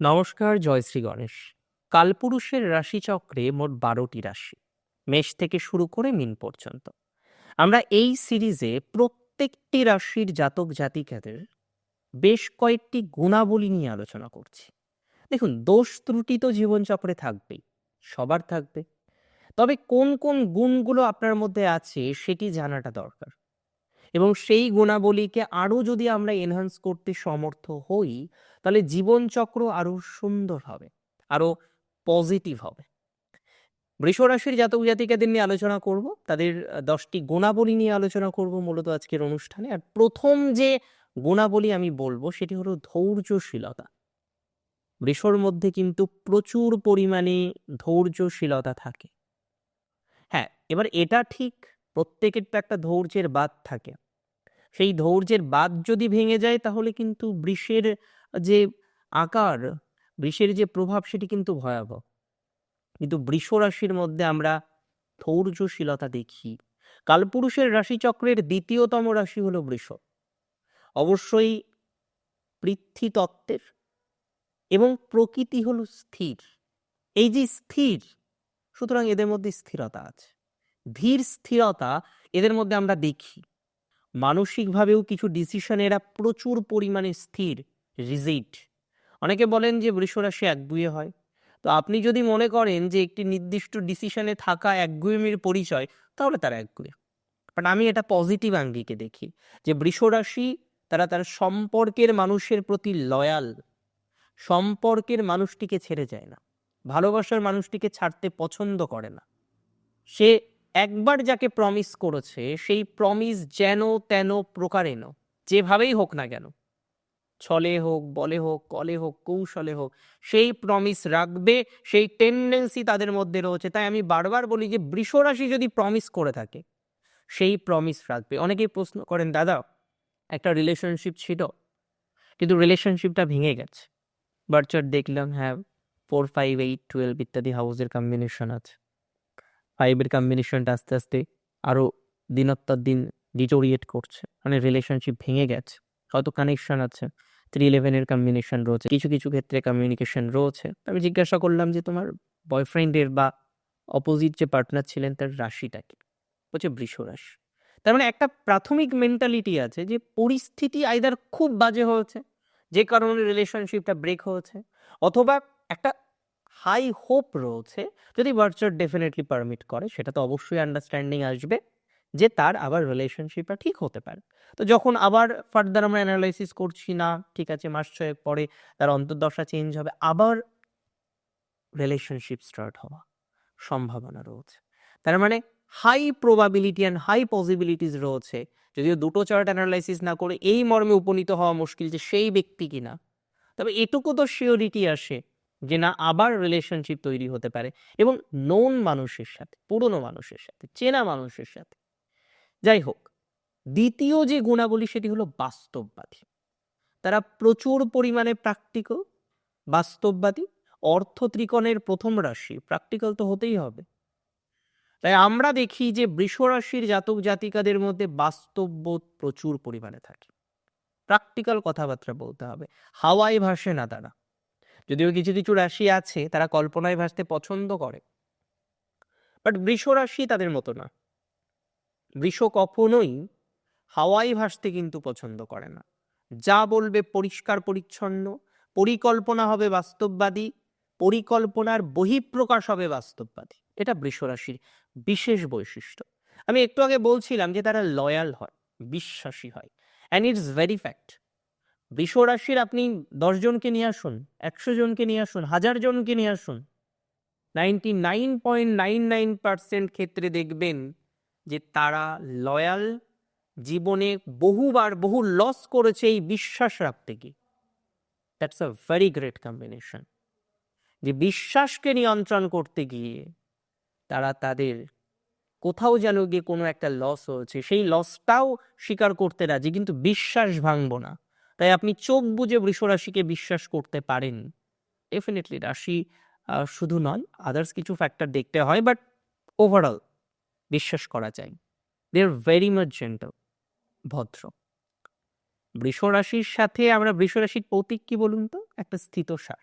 নমস্কার জয়শ্রী গণেশ। কালপুরুষের রাশিচক্রে মোট বারোটি রাশি, মেষ থেকে শুরু করে মিন পর্যন্ত। আমরা এই সিরিজে প্রত্যেকটি রাশির জাতক জাতিকাদের বেশ কয়েকটি গুণাবলী নিয়ে আলোচনা করছি। দেখুন, দোষ ত্রুটি তো জীবনচক্রে থাকবেই, সবার থাকবে। তবে কোন কোন গুণগুলো আপনার মধ্যে আছে সেটি জানাটা দরকার। এবং সেই গুণাবলীকে আরও যদি আমরা এনহান্স করতে সমর্থ হই তাহলে জীবনচক্র আরও সুন্দর হবে, আরও পজিটিভ হবে। বৃষ রাশির জাতক জাতিকাদের নিয়ে আলোচনা করব, তাদের দশটি গুণাবলী নিয়ে আলোচনা করব মূলত আজকের অনুষ্ঠানে। আর প্রথম যে গুণাবলী আমি বলব, সেটি হলো ধৈর্যশীলতা। বৃষর মধ্যে কিন্তু প্রচুর পরিমাণে ধৈর্যশীলতা থাকে। হ্যাঁ এবার এটা ঠিক প্রত্যেকের তো একটা ধৈর্যের বাদ থাকে। সেই ধৈর্যের বাদ যদি ভেঙে যায়, তাহলে কিন্তু বৃষের যে আকার, বৃষের যে প্রভাব সেটি কিন্তু ভয়াবহ। কিন্তু বৃষ রাশির মধ্যে আমরা ধৈর্যশীলতা দেখি। কালপুরুষের রাশিচক্রের দ্বিতীয়তম রাশি হলো বৃষ। অবশ্যই পৃথ্বী তত্ত্বের এবং প্রকৃতি হলো স্থির। এই যে স্থির, সুতরাং এদের মধ্যে স্থিরতা আছে। ধীর স্থিরতা এদের মধ্যে আমরা দেখি। মানসিকভাবেও কিছু ডিসিশন এরা প্রচুর পরিমাণে স্থির। রিজিট। অনেকে বলেন যে বৃষরাশি একগুয়ে হয়। তো আপনি যদি মনে করেন যে একটি নির্দিষ্ট ডিসিশনে থাকা একগুয়েমির পরিচয়, তাহলে তারা একগুয়ে। বাট আমি এটা পজিটিভ আঙ্গিকে দেখি যে বৃষরাশি তারা তার সম্পর্কের মানুষের প্রতি লয়াল সম্পর্কের মানুষটিকে ছেড়ে যায় না। ভালোবাসার মানুষটিকে ছাড়তে পছন্দ করে না। সে একবার যাকে প্রমিস করেছে, সেই প্রমিস যেন তেন প্রকারেণ, যেভাবেই হোক না কেন। ছলে হোক, বলে হোক, কলে হোক, কৌশলে হোক, সেই প্রমিস রাখবে, সেই টেন্ডেন্সি তাদের মধ্যে রয়েছে। তাই আমি বারবার বলি যে, বৃষরাশি যদি প্রমিস করে থাকে, সেই প্রমিস রাখবে। অনেকেই প্রশ্ন করেন, দাদা, একটা রিলেশনশিপ ছিল, কিন্তু রিলেশনশিপটা ভেঙে গেছে। বার্চার দেখলাম হ্যাঁ ফোর ফাইভ এইট টুয়েলভ ইত্যাদি হাউসের কম্বিনেশন আছে। ফাইভের কম্বিনেশনটা আস্তে আস্তে আরও দিনোত্তর দিন ডিটোরিয়েট করছে। মানে রিলেশনশিপ ভেঙে গেছে। হয়তো কানেকশন আছে। থ্রি ইলেভেনের কম্বিনেশন রয়েছে, কিছু কিছু ক্ষেত্রে কমিউনিকেশন রয়েছে। আমি জিজ্ঞাসা করলাম যে তোমার বয়ফ্রেন্ডের বা অপোজিট যে পার্টনার ছিলেন, তার রাশিটা কি? বলছে বৃষ রাশি। তার মানে একটা প্রাথমিক মেন্টালিটি আছে যে পরিস্থিতি আইদার খুব বাজে হয়েছে, যে কারণে রিলেশনশিপটা ব্রেক হয়েছে, অথবা একটা হাই হোপ রয়েছে, যদি ভার্চুয়াল ডেফিনেটলি পারমিট করে, সেটা তো অবশ্যই আন্ডারস্ট্যান্ডিং আসবে। যে তার আবার রিলেশনশিপটা ঠিক হতে পারে। তো যখন আবার ফার্দার আমরা অ্যানালাইসিস করছি না, ঠিক আছে, মাস ছয়েক পরে তার অন্তর্দশা চেঞ্জ হবে, আবার রিলেশনশিপ স্টার্ট হওয়া সম্ভাবনা রয়েছে। তার মানে high probability and high possibilities রয়েছে। যদিও দুটো চার্ট অ্যানালাইসিস না করে এই মর্মে উপনীত হওয়া মুশকিল যে সেই ব্যক্তি কিনা। তবে এটুকু তো শিওরিটি আসে যে না, আবার রিলেশনশিপ তৈরি হতে পারে এবং নোন মানুষের সাথে, পুরনো মানুষের সাথে, চেনা মানুষের সাথে। যাই হোক, দ্বিতীয় যে গুণাবলী সেটি হলো বাস্তববাদী। তারা প্রচুর পরিমাণে প্র্যাকটিক্যাল বাস্তববাদী, অর্থ ত্রিকোণের প্রথম রাশি প্র্যাকটিক্যাল তো হতেই হবে। তাই আমরা দেখি যে বৃষ রাশির জাতক জাতিকাদের মধ্যে বাস্তববোধ প্রচুর পরিমাণে থাকে। প্র্যাকটিক্যাল কথাবার্তা বলতে হবে। হাওয়ায় ভাসে না তারা। যদিও কিছু কিছু রাশি আছে, তারা কল্পনায় ভাসতে পছন্দ করে। বাট বৃষ রাশি তাদের মতো না। বৃষ কখনোই হাওয়ায় ভাসতে কিন্তু পছন্দ করে না। যা বলবে পরিষ্কার পরিচ্ছন্ন, পরিকল্পনা হবে বাস্তববাদী, পরিকল্পনার বহিঃপ্রকাশ হবে বাস্তববাদী। এটা বৃষ রাশির বিশেষ বৈশিষ্ট্য। আমি একটু আগে বলছিলাম যে তারা লয়াল হয়, বিশ্বাসী হয় অ্যান্ড ইটস ভেরি ফ্যাক্ট বৃষ রাশির আপনি দশজনকে নিয়ে আসুন, একশো জনকে নিয়ে আসুন, হাজার জনকে নিয়ে আসুন ninety nine point nine nine percent ক্ষেত্রে দেখবেন যে তারা লয়াল জীবনে বহুবার বহু লস করেছে এই বিশ্বাস রাখতে গিয়ে। That's a very great combination যে বিশ্বাসকে নিয়ন্ত্রণ করতে গিয়ে তারা তাদের কোথাও যেন গিয়ে কোনো একটা লস হয়েছে, সেই লসটাও স্বীকার করতে রাজি, কিন্তু বিশ্বাস ভাঙবো না। তাই আপনি চোখ বুঝে বৃষরাশিকে বিশ্বাস করতে পারেন। ডেফিনেটলি রাশি শুধু নয় আদার্স কিছু ফ্যাক্টর দেখতে হয় বাট ওভারঅল বিশ্বাস করা যায়। They are very much gentle ভদ্র। বৃষ রাশির সাথে আমরা বৃষ রাশির প্রতীক কি বলুন তো? একটা স্থিতসার।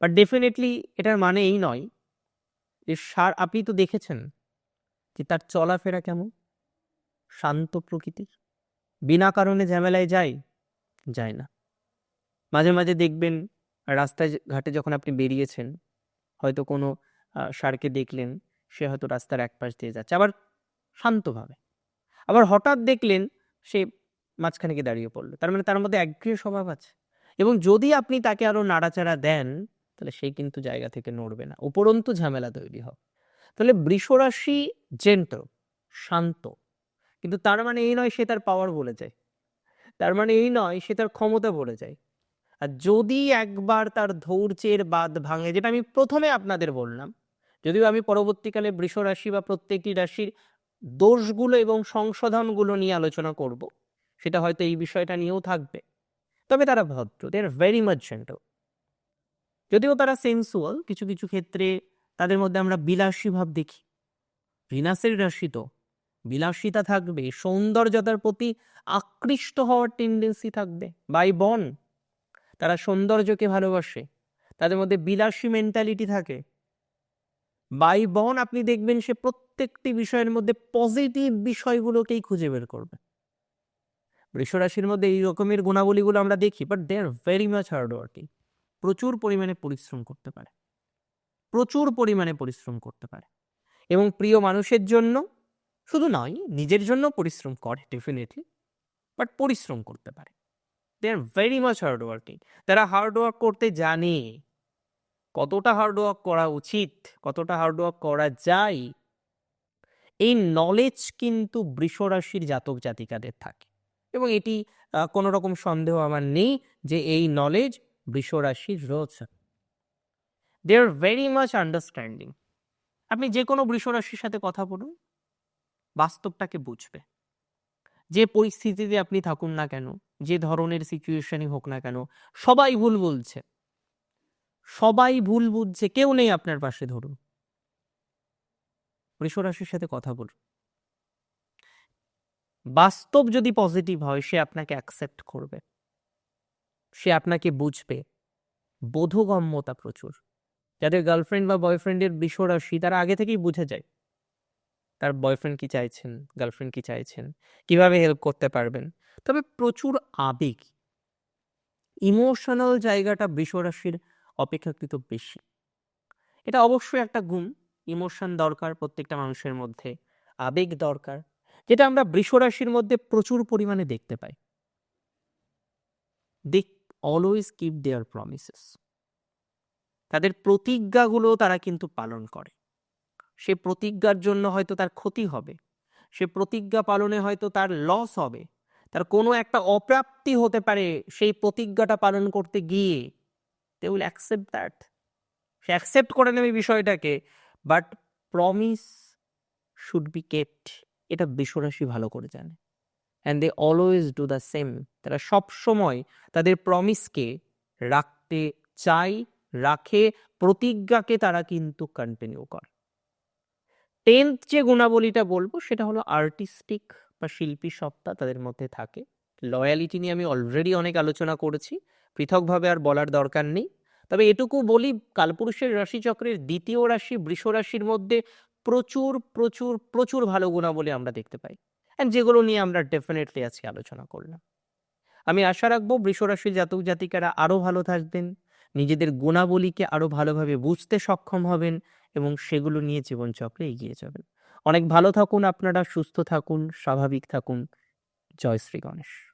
বাট ডেফিনেটলি এটার মানে এই নয় যে সার, আপনি তো দেখেছেন যে তার চলাফেরা কেমন? শান্ত প্রকৃতির। বিনা কারণে ঝামেলায় যায় যায় না। মাঝে মাঝে দেখবেন রাস্তায় ঘাটে যখন আপনি বেরিয়েছেন, হয়তো কোনো সারকে দেখলেন সে হয়তো রাস্তার এক পাশ দিয়ে যাচ্ছে, আবার শান্তভাবে। আবার হঠাৎ দেখলেন সে মাঝখানে গিয়ে দাঁড়িয়ে পড়ল। তার মানে তার মধ্যে একঘেয়ে স্বভাব আছে। এবং যদি আপনি তাকে আরও নাড়াচাড়া দেন, তাহলে সে কিন্তু জায়গা থেকে নড়বে না। উপরন্তু ঝামেলা তৈরি হবে। তাহলে বৃষরাশি জেন্ট, শান্ত। কিন্তু তার মানে এই নয় সে তার পাওয়ার বলে যায়। তার মানে এই নয় সে তার ক্ষমতা বলে যায়। আর যদি একবার তার ধৈর্যের বাদ ভাঙে, যেটা আমি প্রথমে আপনাদের বললাম যদিও আমি পরবর্তীকালে বৃষ রাশি বা প্রত্যেকটি রাশির দোষগুলো এবং সংশোধনগুলো নিয়ে আলোচনা করব। সেটা হয়তো এই বিষয়টা নিয়েও থাকবে। তবে তারা ভদ্র they are very much gentle যদিও তারা সেন্সুয়াল কিছু কিছু ক্ষেত্রে তাদের মধ্যে আমরা বিলাসী ভাব দেখি। ভিনাসের রাশি তো, বিলাসিতা থাকবে, সৌন্দর্যতার প্রতি আকৃষ্ট হওয়ার টেন্ডেন্সি থাকবে। বাই বন তারা সৌন্দর্যকে ভালোবাসে, তাদের মধ্যে বিলাসী মেন্টালিটি থাকে। বাই বন আপনি দেখবেন সে প্রত্যেকটি বিষয়ের মধ্যে পজিটিভ বিষয়গুলোকেই খুঁজে বের করবে। বৃষরাশির মধ্যে এই রকমের গুণাবলীগুলো আমরা দেখি but they are very much hard working প্রচুর পরিমাণে পরিশ্রম করতে পারে। প্রচুর পরিমাণে পরিশ্রম করতে পারে। এবং প্রিয় মানুষের জন্য শুধু নয়, নিজের জন্য পরিশ্রম করে ডেফিনেটলি বাট পরিশ্রম করতে পারে। They are very much hard working তারা হার্ড ওয়ার্ক করতে জানে। কতটা হার্ডওয়ার্ক করা উচিত, কতটা হার্ডওয়ার্ক করা যায়, এই নলেজ কিন্তু বৃষরাশির জাতক জাতিকাদের থাকে। এবং এটি কোনো রকম সন্দেহ আমার নেই যে এই নলেজ বৃষরাশির রয়েছে। They are very much understanding আপনি যে কোনো বৃষরাশির সাথে কথা বলুন, বাস্তবটাকে বুঝবে। যে পরিস্থিতিতে আপনি থাকুন না কেন, যে ধরনের সিচুয়েশনই হোক না কেন, সবাই ভুল বলছে। সবাই ভুল বুঝছে, কেউ নেই আপনার পাশে, ধরুন। বৃষরাশির সাথে কথা বলুন। বাস্তব যদি পজিটিভ হয়, সে আপনাকে অ্যাকসেপ্ট করবে। সে আপনাকে বুঝবে। বোধগম্যতা প্রচুর। যাদের গার্লফ্রেন্ড বা বয়ফ্রেন্ডের বিশ্বরাশি তারা আগে থেকেই বুঝে যায়। তার বয়ফ্রেন্ড কি চাইছেন? গার্লফ্রেন্ড কি চাইছেন? কীভাবে হেল্প করতে পারবেন? তবে প্রচুর আবেগ। ইমোশনাল জায়গাটা বৃষরাশির অপেক্ষাকৃত বেশি। এটা অবশ্যই একটা গুণ, ইমোশন দরকার প্রত্যেকটা মানুষের মধ্যে, আবেগ দরকার, যেটা আমরা বৃষরাশির মধ্যে প্রচুর পরিমাণে দেখতে পাই। They always keep their promises তাদের প্রতিজ্ঞাগুলো তারা কিন্তু পালন করে। সে প্রতিজ্ঞার জন্য হয়তো তার ক্ষতি হবে। সে প্রতিজ্ঞা পালনে হয়তো তার লস হবে। তার কোনো একটা অপ্রাপ্তি হতে পারে সেই প্রতিজ্ঞাটা পালন করতে গিয়ে। দে উইল অ্যাকসেপ্ট দ্যাট সে অ্যাকসেপ্ট করে নেবে বিষয়টাকে but promise should be kept এটা বিশ্বরাশি ভালো করে জানে। And they always do the same তারা সব সময় তাদের প্রমিসকে রাখতে চায়, রাখে, প্রতিজ্ঞাকে তারা কিন্তু কন্টিনিউ করে। টেন্থ যে গুণাবলীটা বলব, সেটা হলো আর্টিস্টিক বা শিল্পী সত্তা তাদের মধ্যে থাকে। লয়ালিটি নিয়ে আমি অলরেডি অনেক আলোচনা করেছি। পৃথকভাবে আর বলার দরকার নেই। তবে এটুকু বলি, কালপুরুষের রাশিচক্রের দ্বিতীয় রাশি বৃষ রাশির মধ্যে প্রচুর প্রচুর প্রচুর ভালো গুণাবলী আমরা দেখতে পাই। অ্যান্ড যেগুলো নিয়ে আমরা ডেফিনেটলি আজকে আলোচনা করলাম। আমি আশা রাখব, বৃষ রাশির জাতক জাতিকারা আরও ভালো থাকবেন, নিজেদের গুণাবলীকে আরও ভালোভাবে বুঝতে সক্ষম হবেন এবং সেগুলো নিয়ে জীবনচক্রে এগিয়ে যাবেন। অনেক ভালো থাকুন আপনারা, সুস্থ থাকুন, স্বাভাবিক থাকুন। জয় শ্রী গণেশ।